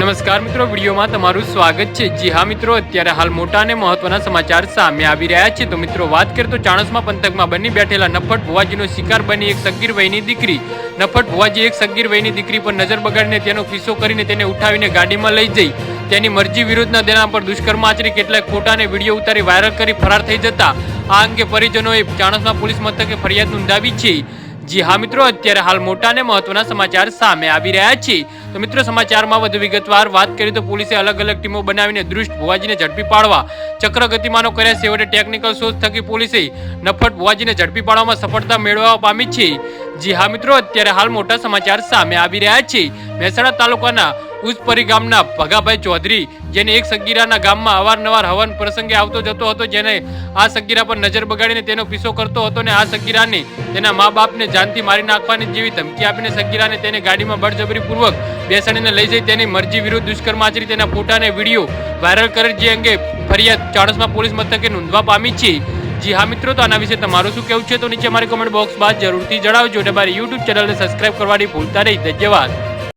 નમસ્કાર મિત્રો, વિડીયોમાં તમારું સ્વાગત છે. જી હા મિત્રો, અત્યારે હાલ મોટા અને મહત્વના સમાચાર સામે આવી રહ્યા છે. તો મિત્રો, વાત કરીએ તો ચાણસમાં પંથકમાં બની બેઠેલા નફટ ભુવાજીનો શિકાર બની એક સગીર વયની દીકરી. નફટ ભુવાજી એક સગીર વયની દીકરી પર નજર બગાડીને તેનો કિસ્સો કરીને તેને ઉઠાવીને ગાડીમાં લઈ જઈ. તેની મરજી વિરુદ્ધના તેના પર દુષ્કર્મ આચરી કેટલાક ફોટાને વીડિયો ઉતારી વાયરલ કરી ફરાર થઈ જતા. આ અંગે પરિજનોએ ચાણસમાં પોલીસ મથકે ફરિયાદ નોંધાવી છે. જી હા મિત્રો, અત્યારે હાલ મોટા અને મહત્વના સમાચાર સામે આવી રહ્યા છે. તો મિત્રો સમાચારમાં વધુ વિગતવાર વાત કરી તો પોલીસે અલગ અલગ ટીમો બનાવીને દૃષ્ટ ભુવાજીને ઝડપી પાડવા ચક્ર ગતિમાનો કર્યા છેવટે ટેકનિકલ શોધ થકી પોલીસે નફટ ભુવાજીને ઝડપી પાડવામાં સફળતા મેળવવા પામી છે. જી હા મિત્રો, અત્યારે હાલ મોટા સમાચાર સામે આવી રહ્યા છે. મહેસાણા તાલુકાના ઉસપરી ગામના ભગાભાઈ ચૌધરી, જેને એક સગીરાના ગામમાં અવારનવાર હવન પ્રસંગે આવતો જતો હતો, જેને આ સગીરા પર નજર બગાડીને તેનો પીછો કરતો હતો ને આ સગીરાને તેના મા બાપને જાનથી મારી નાખવાની જેવી ધમકી આપીને સગીરાને તેને ગાડીમાં બળજબરીપૂર્વક બેસાડીને લઈ જઈ તેની મરજી વિરુદ્ધ દુષ્કર્મ આચરી તેના ફોટાને વીડિયો વાયરલ કરે જે અંગે ફરિયાદ ચાણસમા પોલીસ મથકે નોંધવા પામી છે. જી હા મિત્રો, તો આના વિશે તમારું શું કહેવું છે? તો નીચે મારી કમેન્ટ બોક્સ બાદ જરૂરથી જણાવજો અને મારી યુટ્યુબ ચેનલને સબસ્ક્રાઇબ કરવાની ભૂલતા નહીં. ધન્યવાદ.